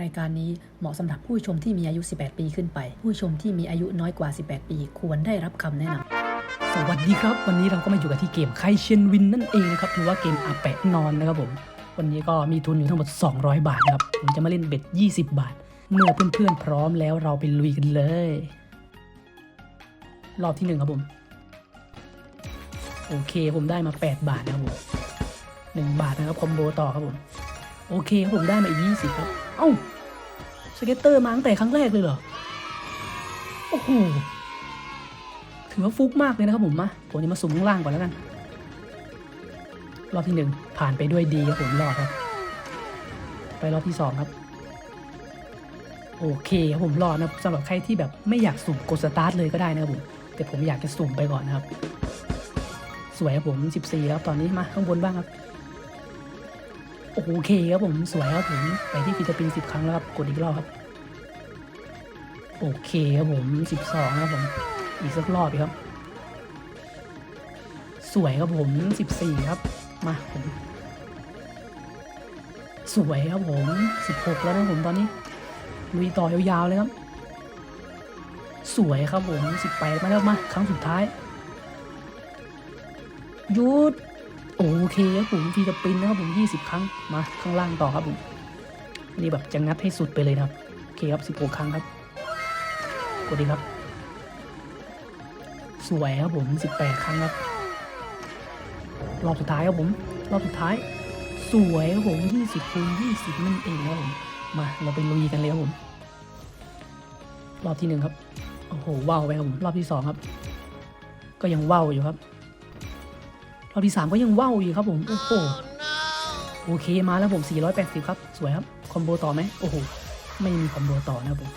รายการนี้เหมาะสำหรับผู้ชมที่มีอายุ 18 ปีขึ้นไป ผู้ชมที่มีอายุน้อยกว่า 18 ปี ควรได้รับคำแนะนำสวัสดีครับ วันนี้เราก็มาอยู่กันที่เกมไคเชนวินนั่นเองนะครับหรือว่าเกมอาแปะนอนนะครับผม วันนี้ก็มีทุนอยู่ทั้งหมด 200 บาทนะครับ ผมจะมาเล่นเบ็ด 20 บาท เมื่อเพื่อนๆพร้อมแล้วเราไปลุยกันเลย รอบที่หนึ่งครับผม โอเคผมได้มา 8 บาทนะครับผมหนึ่งบาทนะครับคอมโบต่อครับผม โอเคครับผมได้มาอีก20ครับ เอ้า สเก็ตเตอร์มาตั้งแต่ครั้งแรกเลยเหรอ โอ้โห ถือว่าฟุกมากเลยนะครับผมมาผมจะมาสุ่มข้างล่างก่อนแล้วกัน รอบที่หนึ่งผ่านไปด้วยดีครับผมรอดครับ ไปรอบที่สองครับ โอเคครับผมรอดนะสำหรับใครที่แบบไม่อยากสุ่มกดสตาร์ทเลยก็ได้นะครับผม แต่ผมอยากจะสุ่มไปก่อนนะครับ สวยครับผม 14แล้วตอนนี้มาข้างบนบ้างครับ โอเคครับผมสวยครับผมไปที่ฟิลิปปินส์10ครั้งแล้วครับกดอีกรอบครับ โอเคครับผม12ครับผมอีกสักรอบครับ สวยครับผม14ครับมาผมสวยครับผม16แล้วนะผมตอนนี้ลุยต่อยาวๆเลยครับ สวยครับผม18มาแล้วมาครั้งสุดท้ายหยุด โอเคครับผมฟีสปินนะครับผม20 ครั้งมาข้างล่างต่อครับผมอันนี่แบบจะงัดให้สุดไปเลยนะครับโอเคครับ16 ครั้งครับกดดีครับ สวยครับผม 18 ครั้งครับรอบสุดท้ายครับผมรอบสุดท้าย สวยครับผม20คูณ20นั่นเองครับผมมาเราไปลุยกันเลยครับผม รอบที่หนึ่งครับโอ้โหว้าวไปครับผมรอบที่สองครับ ก็ยังว้าวอยู่ครับ รอบที่สามก็ยังว่าวอยู่ครับผม โอ้โห โอเคมาแล้วผม 480 ครับ สวยครับ คอมโบต่อไหมโอ้โห ไม่มีคอมโบต่อนะครับผม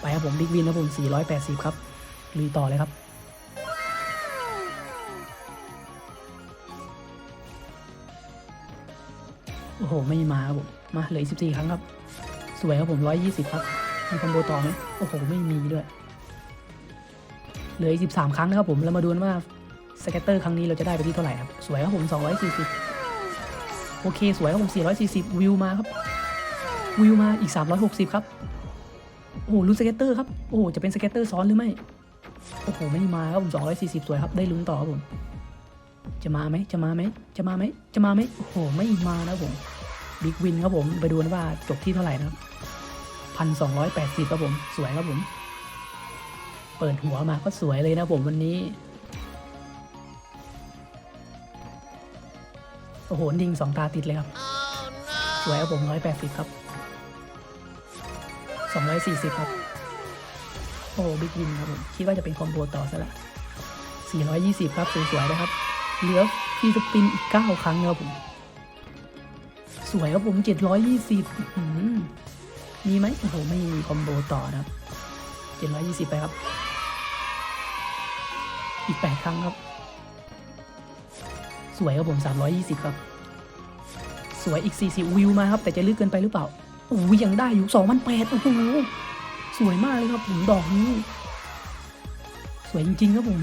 ไปครับผมบิ๊กวินนะครับผม 480 ครับลุยต่อเลยครับโอ้โห ไม่มาครับผม มาเหลืออีก14ครั้งครับ สวยครับผม120ครับ มีคอมโบต่อไหมโอ้โห ไม่มีด้วย เหลืออีก13ครั้งนะครับผมเรามาดูนว่า สเก็ตเตอร์ครั้งนี้เราจะได้ไปที่เท่าไหร่ครับ สวยครับผม 240 โอเค สวยครับผม 440 วิวมาครับ วิวมาอีก 360 ครับ โอ้โหลุ้นสเก็ตเตอร์ครับ โอ้โห จะเป็นสเก็ตเตอร์ซ้อนหรือไม่ โอ้โห ไม่มาครับผม 240 สวยครับ ได้ลุ้นต่อครับผม จะมาไหมจะมาไหมจะมาไหมจะมาไหมโอ้โห ไม่มานะผม บิ๊กวินครับผม ไปดูกันว่าจบที่เท่าไหร่นะครับพันสองร้อยแปดสิบครับผม สวยครับผม เปิดหัวมาก็สวยเลยนะผมวันนี้ โอ้โหนิ่งสองตาติดเลยครับ สวยครับผมร้อยแปดสิบครับสองร้อยสี่สิบครับ โอ้บิ๊กวินครับผมคิดว่าจะเป็นคอมโบต่อซะละสี่ร้อยยี่สิบครับสวยๆนะครับ เหลือฟีสปินอีกเก้าครั้งครับผม สวยครับผมเจ็ดร้อยยี่สิบมีไหมโอ้โหไม่มีคอมโบต่อนะครับเจ็ดร้อยยี่สิบไปครับ อีกแปดครั้งครับ สวยครับผม 320 ครับ สวยอีก 40 วิวมาครับ แต่จะลึกเกินไปหรือเปล่าโอ้ยยังได้อยู่2 0 0โอ้โหสวยมากเลยครับผมดอกนี้สวยจริง ๆ ครับผม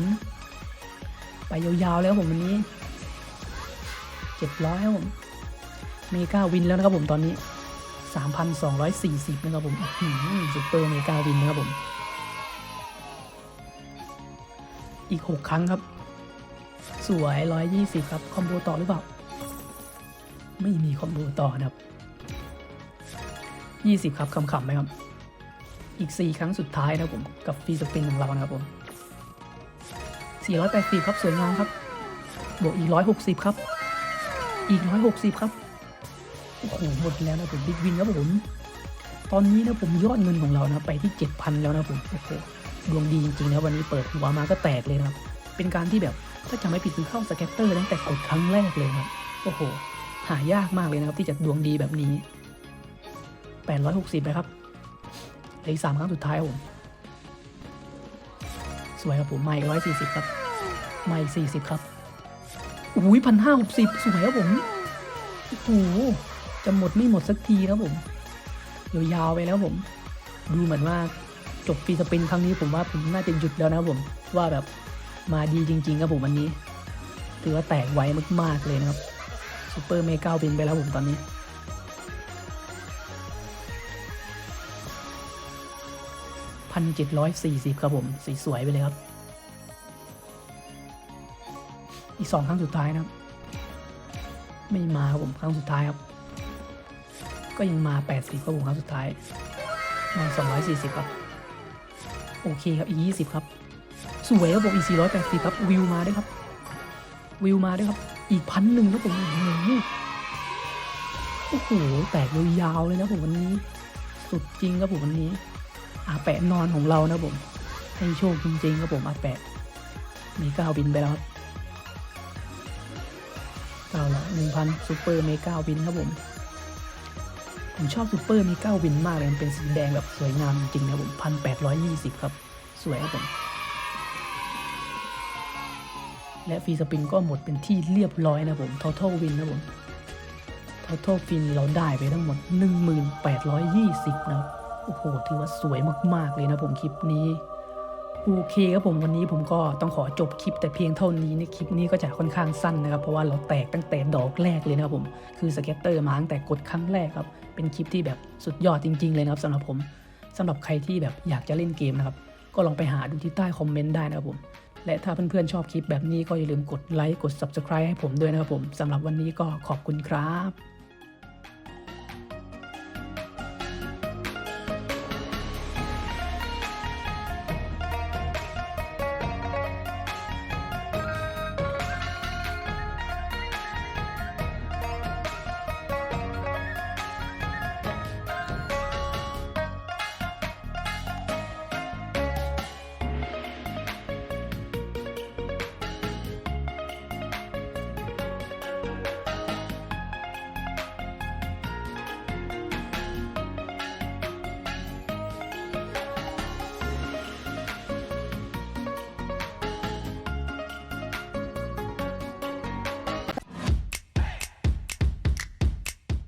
ไปยาวๆแล้วผมวันนี้700ครับผมเมกาวินแล้วนะครับผมตอนนี้3,240นะครับผมซุปเปอร์เมกาวินนะครับผม อีก6ครั้งครับ สวยร้อยยี่สิบครับ คอมโบต่อหรือเปล่า ไม่มีคอมโบต่อนะครับยี่สิบครับขำไหมครับ อีกสี่ครั้งสุดท้ายนะผม กับฟรีสปินของเรานะครับผมสี่ร้อยแปดสิบครับ สวยงามครับ บวกอีกร้อยหกสิบครับ อีกร้อยหกสิบครับ โอ้โห หมดแล้วนะผมบิ๊กวินครับผม ตอนนี้นะผมยอดเงินของเรานะไปที่เจ็ดพันแล้วนะผม โอ้โห ดวงดีจริงๆนะวันนี้เปิดหัวมาก็แตกเลยนะครับ เป็นการที่แบบ ถ้าจำไม่ผิดคือเข้าสเก็ตเตอร์ตั้งแต่กดครั้งแรกเลยครับ โอ้โห หายากมากเลยนะครับ ที่จะดวงดีแบบนี้ 860ไปครับเหลืออีกสามครั้งสุดท้ายผมสวยครับผมไม่ร้อยสี่สิบครับไม่สี่สิบครับอุ้ยพันห้าหกสิบสวยครับผมโอ้โหจะหมดไม่หมดสักทีครับผมยาวๆไปแล้วผม ดูเหมือนว่าจบฟีสปินครั้งนี้ผมว่าผมน่าจะหยุดแล้วนะครับผมว่าแบบ มาดีจริง ๆ ครับผมวันนี้ ถือว่าแตกไวมากๆเลยนะครับซูเปอร์เมก้าบินไปแล้วผมตอนนี้ พันเจ็ดร้อยสี่สิบครับผมสสวยๆไปเลยครับ อีกสองครั้งสุดท้ายนะครับ ไม่มาครับผมครั้งสุดท้ายครับ ก็ยังมาแปดสิบครับผมครั้งสุดท้ายมาสองร้อยสี่สิบครับ โอเคครับอีกยี่สิบครับ สวยครับผมอีก480ครับวิวมาด้วยครับ วิวมาด้วยครับ อีกพันหนึ่งครับผมโอ้โหโอ้โหแตกยาวเลยนะผมวันนี้ สุดจริงครับผมวันนี้อาแปะนอนของเรานะผมให้โชคจริงๆครับผมอาแปะมีก้าวบินไปแล้วครับเก้าละหนึ่งพันซูเปอร์เมก้าวินครับผม ผมชอบซูเปอร์เมก้าวินมากเลย มันเป็นสีแดงแบบสวยงามจริงนะผมพันแปดร้อยยี่สิบครับ สวยครับผม และฟรีสปินก็หมดเป็นที่เรียบร้อยนะผม total win นะผม total win เราได้ไปทั้งหมด 1820 นะครับโอ้โห ถือว่าสวยมาก ๆ เลยนะผมคลิปนี้ โอเคครับผมวันนี้ผมก็ต้องขอจบคลิปแต่เพียงเท่านี้ในคลิปนี้ก็จะค่อนข้างสั้นนะครับ เพราะว่าเราแตกตั้งแต่ดอกแรกเลยนะครับผม คือสเก็ตเตอร์มาตั้งแต่กดครั้งแรกครับ เป็นคลิปที่แบบสุดยอดจริง ๆ เลยนะครับสำหรับผมสำหรับใครที่แบบอยากจะเล่นเกมนะครับ ก็ลองไปหาดูที่ใต้คอมเมนต์ได้นะครับผม และถ้าเพื่อนๆชอบคลิปแบบนี้ก็อย่าลืมกดไลค์กด subscribe ให้ผมด้วยนะครับผมสำหรับวันนี้ก็ขอบคุณครับ